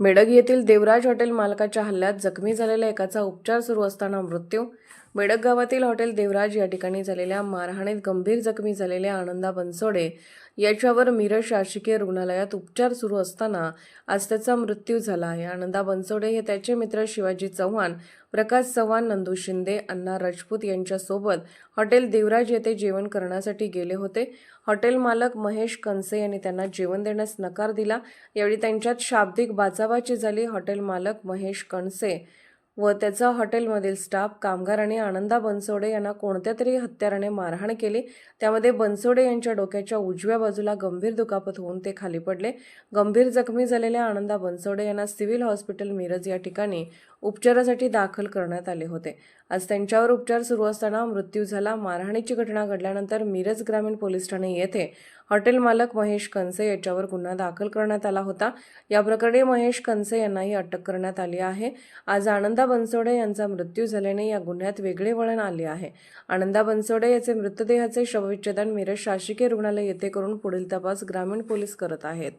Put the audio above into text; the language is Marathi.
मेडग येथील देवराज हॉटेल मालकाच्या हल्ल्यात जखमी झालेल्या एकाचा उपचार सुरू असताना मृत्यू मेडक गावातील हॉटेल देवराज या ठिकाणी झालेल्या मारहाणीत गंभीर जखमी झालेल्या आनंदा बनसोडे याच्यावर मिरज शासकीय रुग्णालयात उपचार सुरू असताना आज त्याचा मृत्यू झाला आहे. आनंदा बनसोडे हे त्याचे मित्र शिवाजी चव्हाण प्रकाश चव्हाण नंदू शिंदे अण्णा राजपूत यांच्यासोबत हॉटेल देवराज येथे जेवण करण्यासाठी गेले होते. हॉटेल मालक महेश कनसे यांनी त्यांना जेवण देण्यास नकार दिला. यावेळी त्यांच्यात शाब्दिक बाचाबाची झाली. हॉटेल मालक महेश कणसे व त्याचा हॉटेलमधील स्टाफ कामगार आणि आनंदा बनसोडे यांना कोणत्या तरी हत्याराने मारहाण केली? त्यामध्ये बनसोडे यांच्या डोक्याच्या उजव्या बाजूला गंभीर दुखापत होऊन ते खाली पडले. गंभीर जखमी झालेल्या आनंदा बनसोडे यांना सिव्हिल हॉस्पिटल मिरज या ठिकाणी उपचारासाठी दाखल करण्यात आले होते. आज त्यांच्यावर उपचार सुरू असताना मृत्यू झाला. मारहाणीची घटना घडल्यानंतर मिरज ग्रामीण पोलीस ठाणे येथे हॉटेल मालक महेश कनसे याच्यावर गुन्हा दाखल करण्यात आला होता. या प्रकरणी महेश कनसे यांनाही अटक करण्यात आली आहे. आज आनंदा बनसोडे यांचा मृत्यू झाल्याने या गुन्ह्यात वेगळे वळण आले आहे. आनंदा बनसोडे याचे मृतदेहाचे शवविच्छेदन मिरज शासकीय रुग्णालय येथे करून पुढील तपास ग्रामीण पोलीस करत आहेत.